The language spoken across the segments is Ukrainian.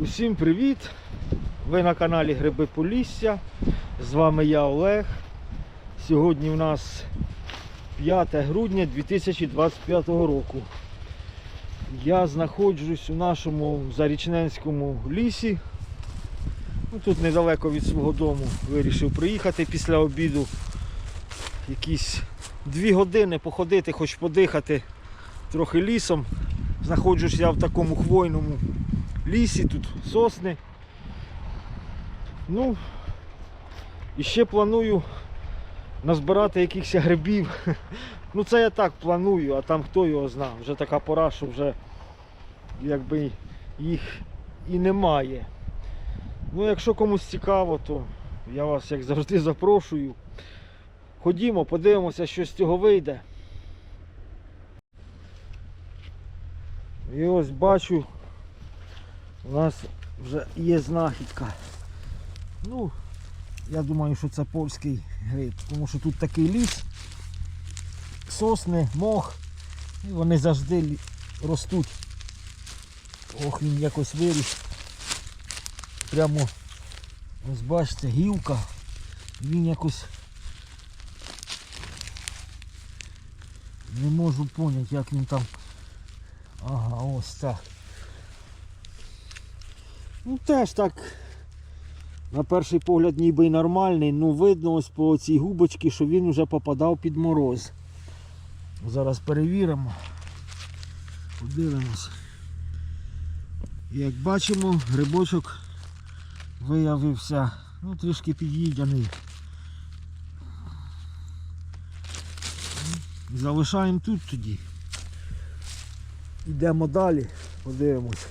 Усім привіт! Ви на каналі Гриби Полісся. З вами я Олег. Сьогодні у нас 5 грудня 2025 року. Я знаходжусь у нашому Зарічненському лісі. Ну, тут недалеко від свого дому вирішив приїхати після обіду. Якісь дві години походити, хоч подихати трохи лісом. Знаходжусь я в такому хвойному лісі, тут сосни. Ну, і ще планую назбирати якихось грибів. Ну це я так планую, а там хто його знає. Вже така пора, що вже якби їх і немає. Ну, якщо комусь цікаво, то я вас як завжди запрошую. Ходімо, подивимося, що з цього вийде. І ось бачу, у нас вже є знахідка. Ну, я думаю, що це польський гриб, тому що тут такий ліс, сосни, мох, і вони завжди ростуть. Ох, він якось виріс. Прямо, ось бачите, гілка. Він якось не можу поняти, як він там. Ага, ось так. Ну теж так. На перший погляд ніби й нормальний, ну видно ось по цій губочці, що він вже попадав під мороз. Зараз перевіримо. Подивимось. Як бачимо, грибочок виявився ну, трішки під'їдяний. Залишаємо тут тоді. Йдемо далі, подивимось.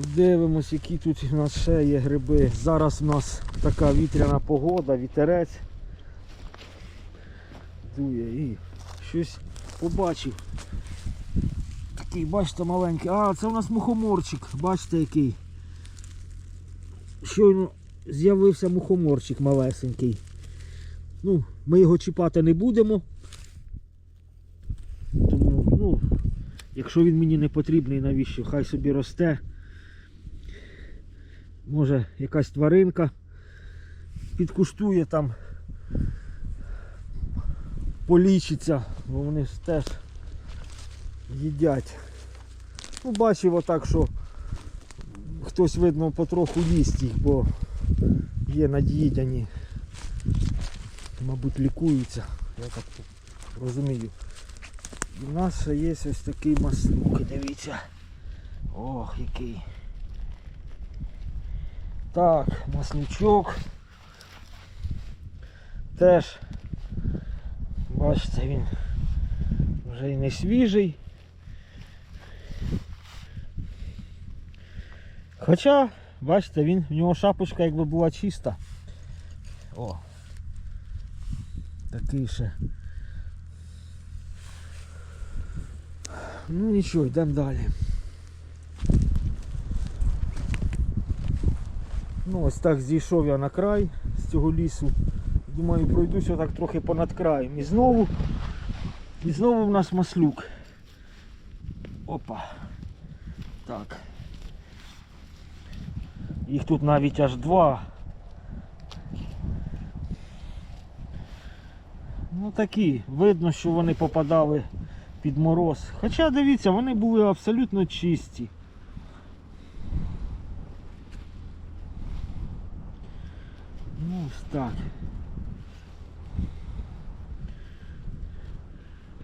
Подивимось, які тут у нас ще є гриби. Зараз у нас така вітряна погода, вітерець. Дує і щось побачив. Такий, бачите, маленький. А, це у нас мухоморчик, бачите який. Щойно з'явився мухоморчик малесенький. Ну, ми його чіпати не будемо. Тому, ну, якщо він мені не потрібний, навіщо? Хай собі росте. Може якась тваринка підкуштує там, полічиться, бо вони ж теж їдять. Ну, бачив отак, що хтось, видно, потроху їсть їх, бо є над'їдяні. Мабуть, лікуються, я так розумію. І в нас є ось такий маслюк, дивіться. Ох, який. Так, маслючок. Теж, бачите, він вже і не свіжий. Хоча, бачите, він, в нього шапочка якби була чиста. О. Такий ще. Ну нічого, йдемо далі. Ну ось так зійшов я на край з цього лісу. Думаю, пройдуся так трохи понад краєм. І знову, і знову в нас маслюк. Опа. Так. Їх тут навіть аж два. Ну такі, видно, що вони попадали під мороз. Хоча дивіться, вони були абсолютно чисті. Ну ось так.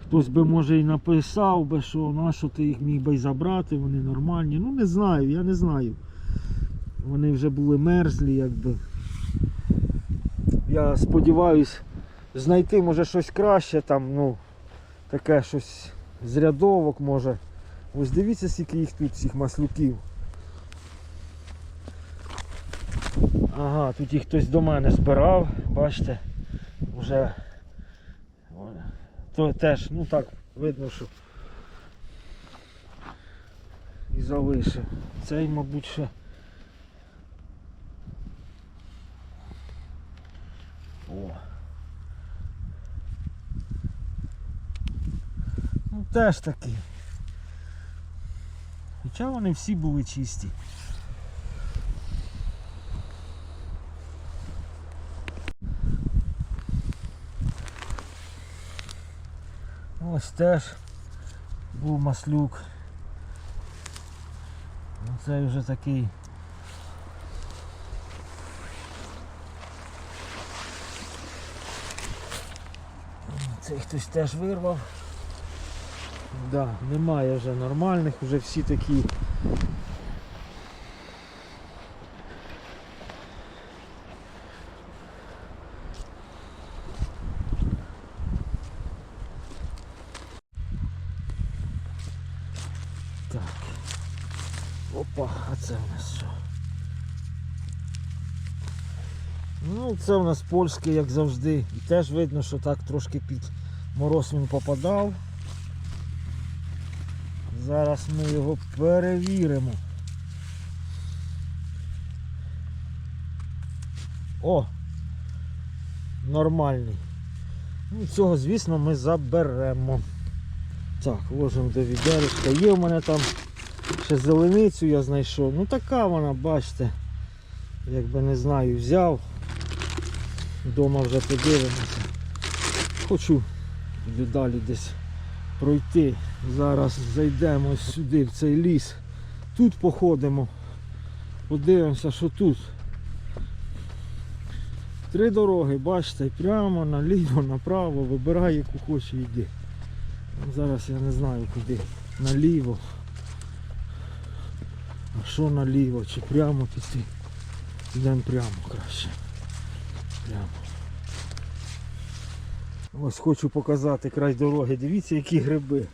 Хтось би може і написав би, що на що ти їх міг би й забрати, вони нормальні. Ну не знаю, я не знаю. Вони вже були мерзлі, якби. Я сподіваюсь знайти може щось краще там, ну, таке щось з рядовок може. Ось дивіться, скільки їх тут, цих маслюків. Ага, тут їх хтось до мене збирав, бачите, вже то теж, ну так, видно, що і залишив. Цей, мабуть, ще. О. Ну теж такі. Хоча вони всі були чисті. Ось теж був маслюк. Ну, Це вже такий. Цей хтось теж вирвав. Да, немає вже нормальних, вже всі такі. Так. Опа, а це у нас що? Ну, це у нас польський, як завжди. І теж видно, що так трошки під мороз він попадав. Зараз ми його перевіримо. О! Нормальний. Ну, цього, звісно, ми заберемо. Так, ложимо до відеречка. Є в мене там ще зеленицю я знайшов. Ну така вона, бачите. Якби не знаю, взяв. Дома вже подивимося. Хочу далі десь пройти. Зараз зайдемо сюди, в цей ліс. Тут походимо. Подивимося, що тут. Три дороги, бачите, прямо, наліво, направо, вибирай, яку хочеш і йди. Зараз я не знаю куди. Наліво. А що наліво? Чи прямо піти? Йдемо прямо краще. Прямо. Ось хочу показати край дороги. Дивіться, які гриби.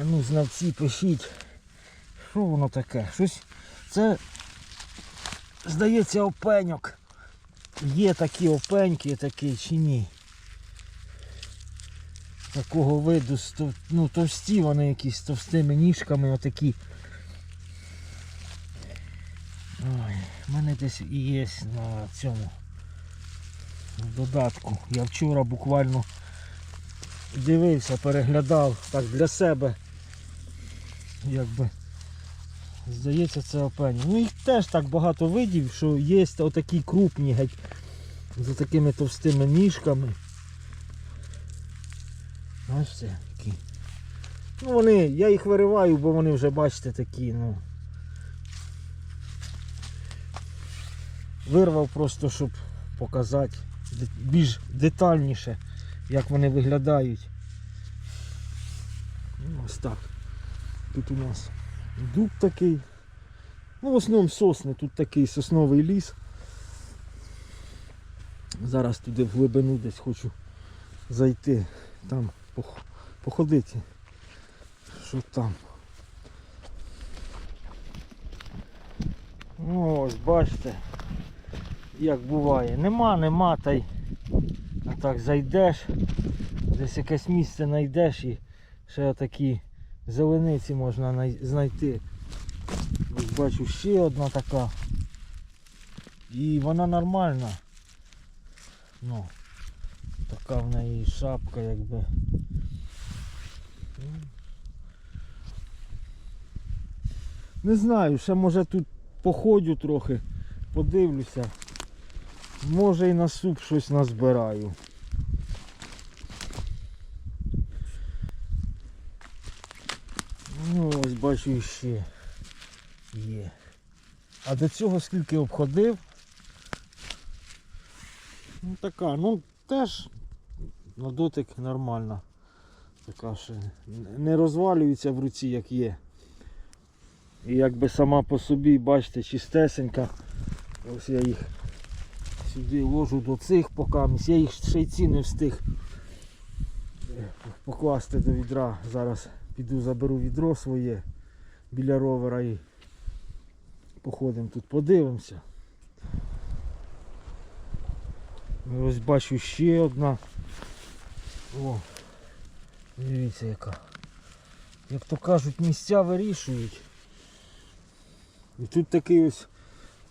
А ну, знавці, пишіть. Що воно таке? Щось. Це, здається, опеньок. Є такі опеньки такі чи ні. Такого виду, ну, товсті вони якісь з товстими ніжками отакі. Ой, в мене десь і є на цьому додатку. Я вчора буквально дивився, переглядав так для себе. Якби здається це опені. Ну їх теж так багато видів, що є отакі крупні геть з такими товстими ніжками. Бачите, які. Ну вони, я їх вириваю, бо вони вже бачите такі, ну. Вирвав просто, щоб показати більш детальніше, як вони виглядають. Ну, ось так. Тут у нас дуб такий. Ну, в основному сосни, тут такий сосновий ліс. Зараз туди в глибину десь хочу зайти, там походити. Що там? Ну, ось бачите, як буває. Нема, нема, та й а так зайдеш, десь якесь місце знайдеш і ще такі зелениці можна знайти. Ось бачу ще одна така. І вона нормальна. Ну, така в неї шапка якби. Не знаю, ще може тут походю трохи, подивлюся. Може і на суп щось назбираю. Ну, ось бачу ще є. А до цього скільки обходив. Ну така, ну теж на дотик нормальна. Така ще не розвалюється в руці, як є. І якби сама по собі, бачите, чистесенька. Ось я їх сюди ложу до цих покамість. Я їх ще й ці не встиг покласти до відра. Зараз піду заберу відро своє біля ровера і походимо тут, подивимося. Ось бачу ще одна. О, дивіться яка. Як то кажуть, місця вирішують. І тут такий ось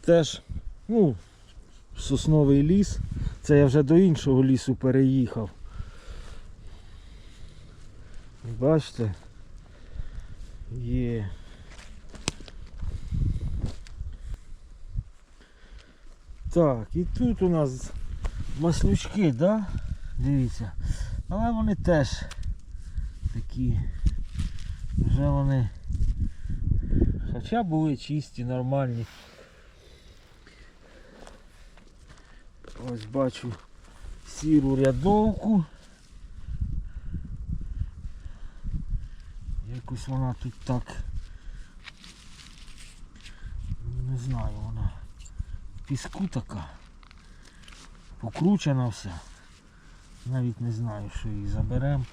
теж ну, сосновий ліс. Це я вже до іншого лісу переїхав. Бачите? Є. Так, і тут у нас маслючки, да? Дивіться. Але вони теж такі вже вони Хоча були чисті, нормальні. Ось бачу сіру рядовку. Якось вона тут так. Не знаю вона. в Піску така. Покручена вся. Навіть не знаю, що її заберемо.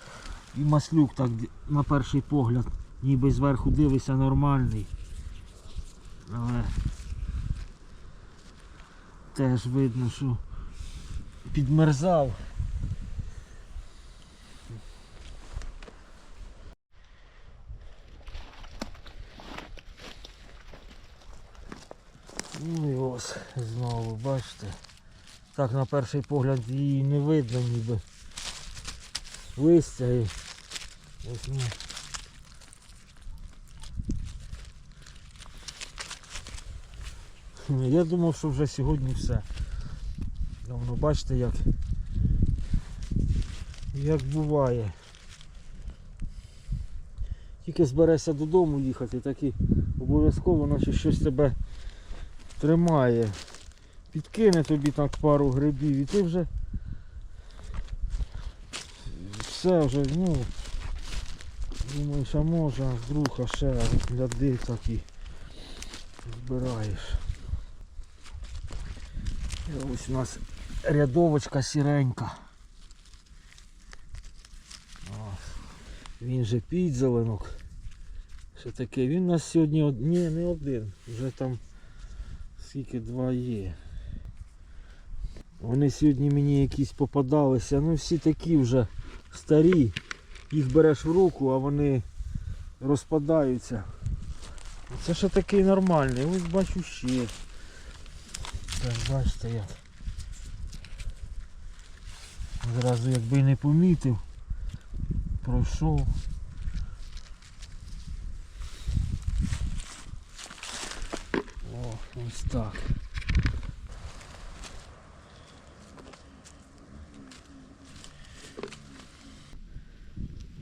І маслюк так на перший погляд, ніби зверху дивишся нормальний. Але теж видно, що підмерзав. Ну і ось знову, бачите. Так на перший погляд її не видно ніби. Листя і ось ну. Я думав, що вже сьогодні все. Давно бачите як. Як буває. Тільки зберешся додому їхати, так і обов'язково наче щось тебе тримає. Підкине тобі так пару грибів і ти вже все вже, ну думаєш, а може, а вдруг, а ще гляди так і збираєш. Ось у нас рядовочка сіренька. Він же підзеленок. Що таке? Він у нас сьогодні од... Ні, не один. Вже там скільки два є. Вони сьогодні мені якісь попадалися, ну всі такі вже старі. Їх береш в руку, а вони розпадаються. Це ще такий нормальний. Ось бачу ще. Так, бачите як. Зразу якби й не помітив. Пройшов. О, ось так.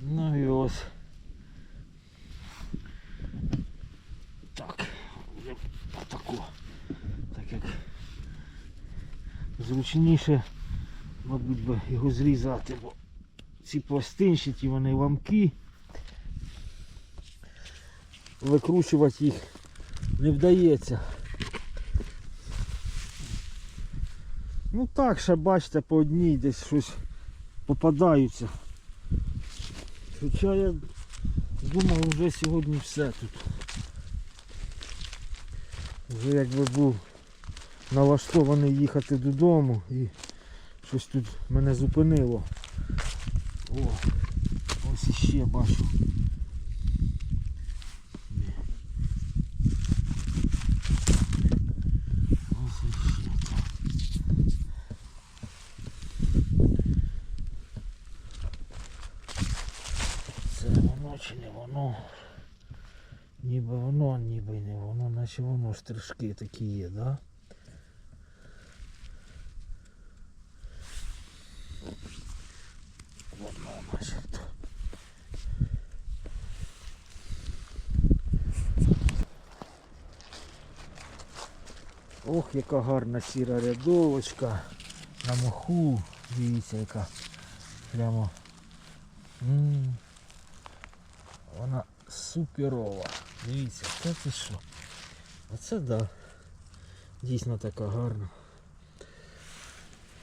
Ну і ось. Так, отако. Так як зручніше, мабуть, би його зрізати, бо ці пластинчаті, вони ламкі. Викручувати їх не вдається. Ну так, ще бачите, по одній десь щось попадаються. Хоча я думав вже сьогодні все тут. Вже якби був налаштований їхати додому і щось тут мене зупинило. О, ось іще бачу. Чи не воно? Ніби воно, ніби не воно, наче воно штришки такі є, да? Воно, значить. Ох, яка гарна сіра рядовочка на моху. Дивіться, яка прямо. М, Вона суперова. Дивіться, це це що? Оце да. Дійсно така гарна.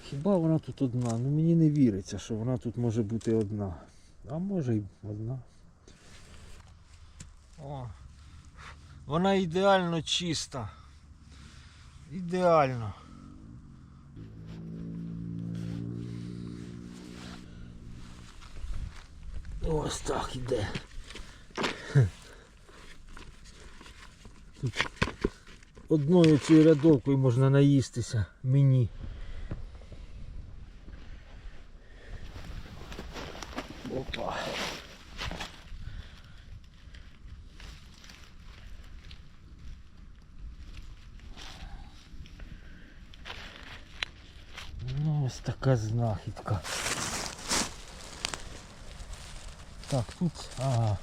Хіба вона тут одна? Ну мені не віриться, що вона тут може бути одна. А може й одна. О, вона ідеально чиста. Ідеально. Ось так іде. Тут одною цією рядовкою можна наїстися мені. Опа. така знахідка. Так, тут. Ага.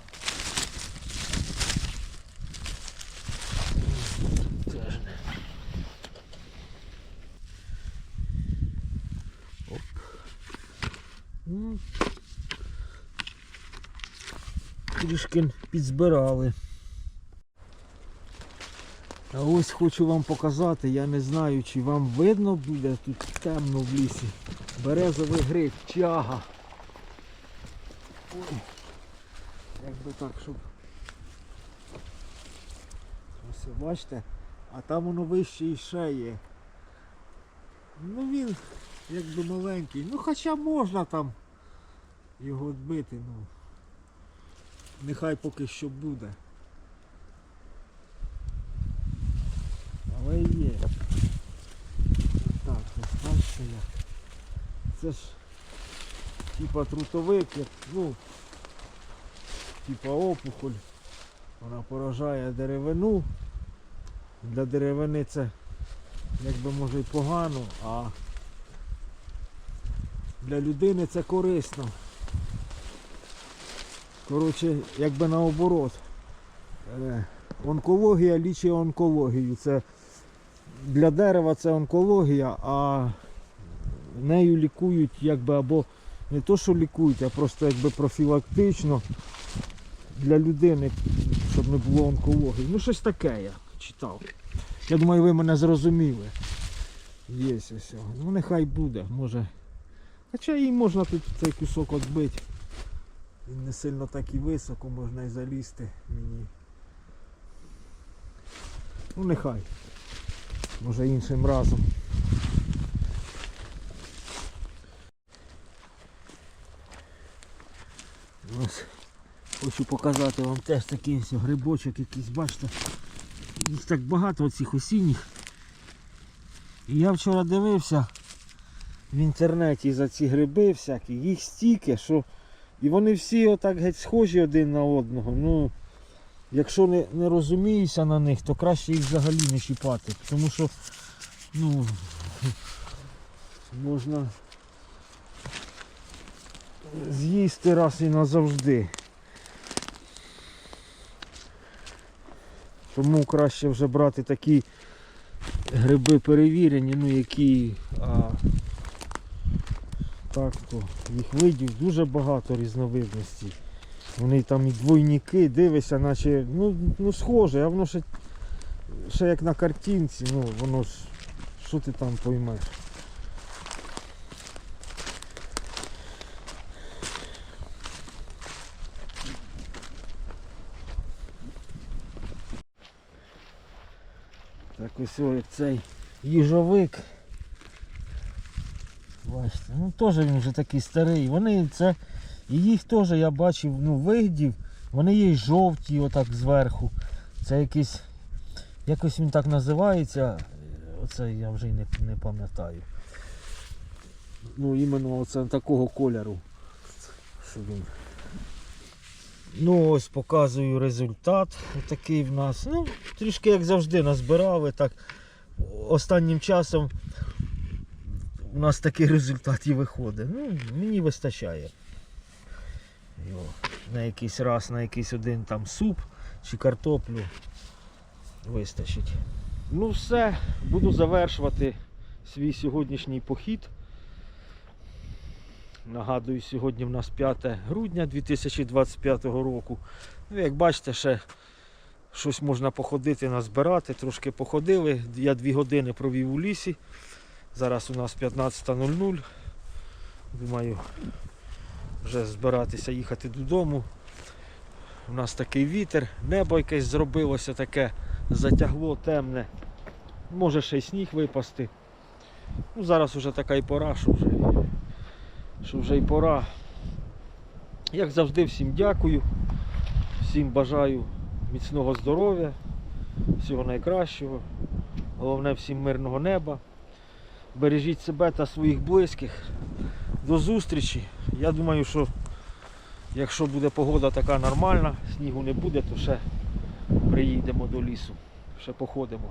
Ну, Трішки підзбирали. А ось хочу вам показати, я не знаю, чи вам видно буде тут темно в лісі. Березовий гриб, чага. Ой. Як би так, щоб. Ось бачите, а там воно вище і ще є. Ну він якби маленький. Ну хоча можна там його відбити, ну. Нехай поки що буде. Але є. Так, ось бачите як. Це ж типа трутовик, як, ну, типа опухоль. Вона поражає деревину. Для деревини це якби може й погано, а для людини це корисно. Коротше, якби наоборот. Е, Онкологія лічить онкологію. Це для дерева це онкологія, а нею лікують якби або не то, що лікують, а просто якби профілактично для людини, щоб не було онкології. Ну щось таке я читав. Я думаю, ви мене зрозуміли. Є ось. Ну нехай буде, може. Хоча і можна тут цей кусок відбити. Він не сильно так і високо, можна і залізти мені. Ну нехай. Може іншим разом. Хочу показати вам теж такий ось грибочок якийсь, бачите. Їх так багато оцих осінніх. І я вчора дивився в інтернеті за ці гриби всякі, їх стільки, що і вони всі отак геть схожі один на одного. Ну, якщо не, не розумієшся на них, то краще їх взагалі не чіпати. Тому що ну, можна з'їсти раз і назавжди. Тому краще вже брати такі гриби перевірені, ну які а, так то їх видів дуже багато різновидностей. Вони там і двойники, дивишся, наче ну, ну схоже, а воно ще, ще як на картинці, ну воно ж що ти там поймеш. Ось як цей їжовик. Бачите, ну теж він вже такий старий. Вони це. І їх теж я бачив ну, вигдів. Вони є й жовті отак зверху. Це якийсь. Якось він так називається. Оце я вже й не, не пам'ятаю. Ну іменно оце такого кольору. Що він. Ну ось показую результат. Такий в нас. Ну, трішки як завжди назбирали. Так. Останнім часом у нас такий результат і виходить. Ну, мені вистачає. Його на якийсь раз, на якийсь один там суп чи картоплю вистачить. Ну все, буду завершувати свій сьогоднішній похід. Нагадую, сьогодні в нас 5 грудня 2025 року. Ну, як бачите, ще щось можна походити, назбирати, трошки походили. Я 2 години провів у лісі. Зараз у нас 15.00. Думаю, вже збиратися їхати додому. У нас такий вітер, небо якесь зробилося таке, затягло темне. Може ще й сніг випасти. Ну, Зараз вже така і пора, що вже, що вже і пора. Як завжди, всім дякую, всім бажаю міцного здоров'я, всього найкращого. Головне всім мирного неба. Бережіть себе та своїх близьких. До зустрічі. Я думаю, що якщо буде погода така нормальна, снігу не буде, то ще приїдемо до лісу. Ще походимо.